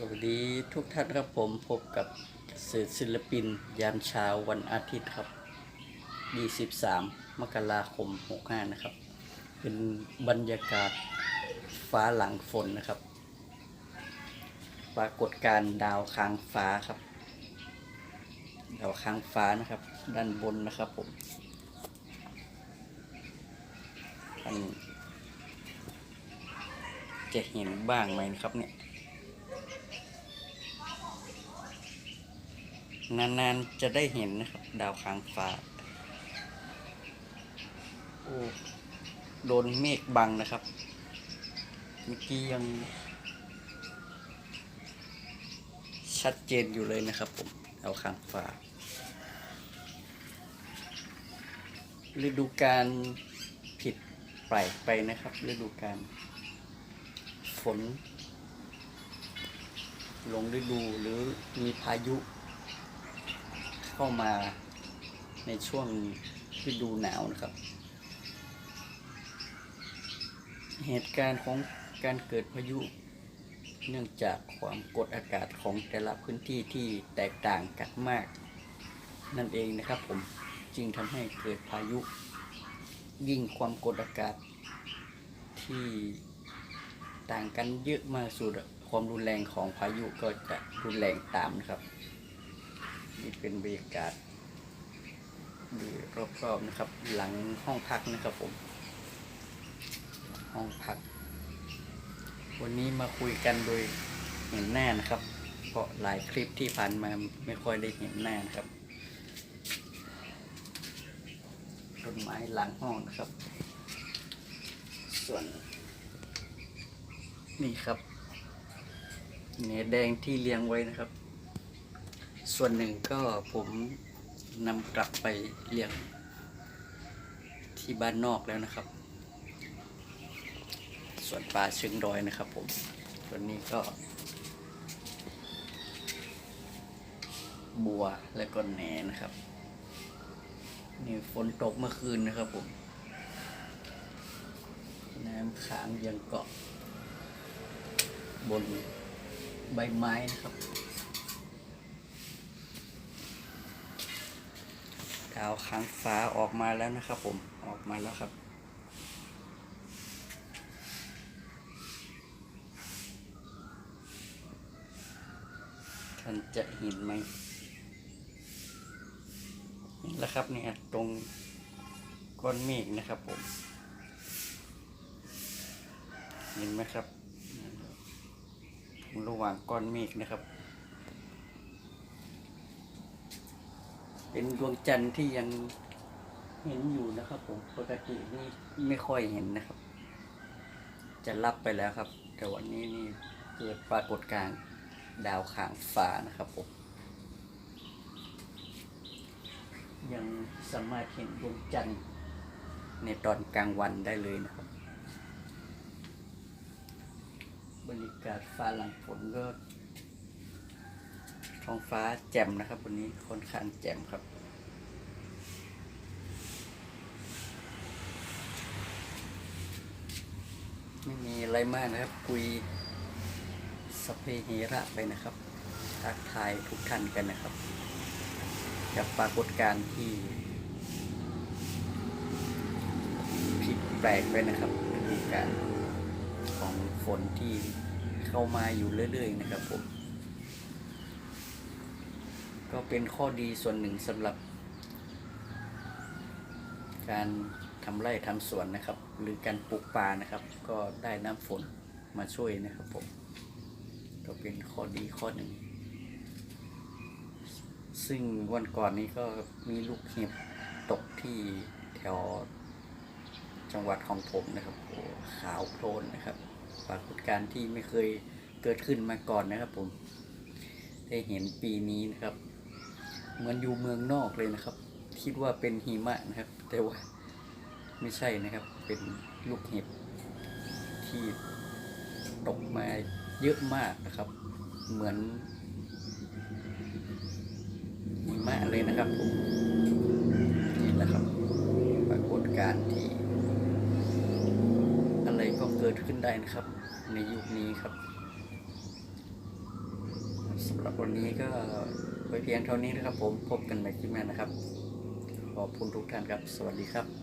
สวัสดีทุกท่านครับผมพบกับสื่อศิลปิน ยามเช้าวันอาทิตย์ครับ 23 มกราคม 65 นะครับ เป็นบรรยากาศฟ้าหลังฝนนะครับ ปรากฏการณ์ดาวค้างฟ้าครับ ดาวค้างฟ้านะครับ ด้านบนนะครับผมท่านจะเห็นบ้างไหมครับเนี่ย นานๆจะได้เห็นนะครับ ดาวค้างฟ้า โอ้ โดนเมฆบังนะครับ เมื่อกี้ยัง ชัดเจนอยู่เลยนะครับผม ดาวค้างฟ้า ฤดูการผิดไปไปนะครับ ฤดูการฝน ลงฤดูหรือมีพายุ เข้ามาในช่วงฤดูหนาวนะครับ เหตุการณ์ของการเกิดพายุ เนื่องจากความกดอากาศของแต่ละพื้นที่ที่แตกต่างกันมาก นั่นเองนะครับผมจึงทำให้เกิดพายุ ยิ่งความกดอากาศที่ต่างกันเยอะมากสุดความรุนแรงของพายุก็จะรุนแรงตามนะครับ นี่เป็นบรรยากาศดูรอบๆนะครับ หลังห้องพักนะครับผม ห้องพัก วันนี้มาคุยกันโดยเห็นหน้านะครับ เพราะหลายคลิปที่ผ่านมาไม่ค่อยได้เห็นหน้านะครับต้นไม้หลังห้องนะครับ ส่วน นี่ครับเนื้อแดงที่เลี้ยงไว้นะครับ ส่วนหนึ่งก็ผมนำกลับไปเลี้ยงที่บ้านนอกแล้วนะครับ ส่วนปลาเชิงดอยนะครับผมส่วนนี้ก็ บัวและก็แหนนะครับ นี่ฝนตกเมื่อคืนนะครับผมน้ำค้างยังเกาะบนใบไม้นะครับ ดาวค้างฟ้าออกมาแล้วนะครับผมออกมาแล้วครับ ท่านจะเห็นไหมเห็นแล้วครับเนี่ยตรงก้อนเมฆนะครับผม เห็นไหมครับ ระหว่างก้อนเมฆนะครับ เป็นดวงจันทร์ที่ยังเห็นอยู่นะครับผมปกตินี่ไม่ค่อยเห็นนะครับ จะรับไปแล้วครับ แต่วันนี้นี่เกิดปรากฏการณ์ดาวข่างฟ้านะครับผมยังสามารถเห็นดวงจันทร์ในตอนกลางวันได้เลยนะครับ บรรยากาศฟ้าหลังฝนก็ ท้องฟ้าแจ่มนะครับวันนี้ค่อนข้างแจ่มครับ ไม่มีอะไรมากนะครับ คุยสเพเฮระไปนะครับทักทายทุกท่านกันนะครับกับปรากฏการณ์ที่ผิดแปลกไปนะครับฤดูกาลของฝนที่เข้ามาอยู่เรื่อยๆนะครับผม ก็เป็นข้อดีส่วนหนึ่งสำหรับ การทำไร่ทำสวนนะครับ หรือการปลูกปลานะครับ ก็ได้น้ำฝนมาช่วยนะครับผมก็เป็นข้อดีข้อหนึ่ง ซึ่งวันก่อนนี้ก็มีลูกเห็บตกที่แถวจังหวัดของผมนะครับโอ้ขาวโพลนนะครับปรากฏการณ์ที่ไม่เคยเกิดขึ้นมาก่อนนะครับผม ได้เห็นปีนี้นะครับ เหมือนอยู่เมืองนอกเลยนะครับ คิดว่าเป็นหิมะนะครับ แต่ว่าไม่ใช่นะครับ เป็นลูกเห็บที่ตกมาเยอะมากนะครับ เหมือนหิมะเลยนะครับผมนี่แหละครับ ปรากฏการณ์ที่ อะไรก็เกิดขึ้นได้นะครับ ในยุคนี้ครับสำหรับวันนี้ก็ ไว้เพียงเท่านี้นะครับผมพบกันใหม่คลิปหน้านะครับ ขอบคุณทุกท่านครับ สวัสดีครับ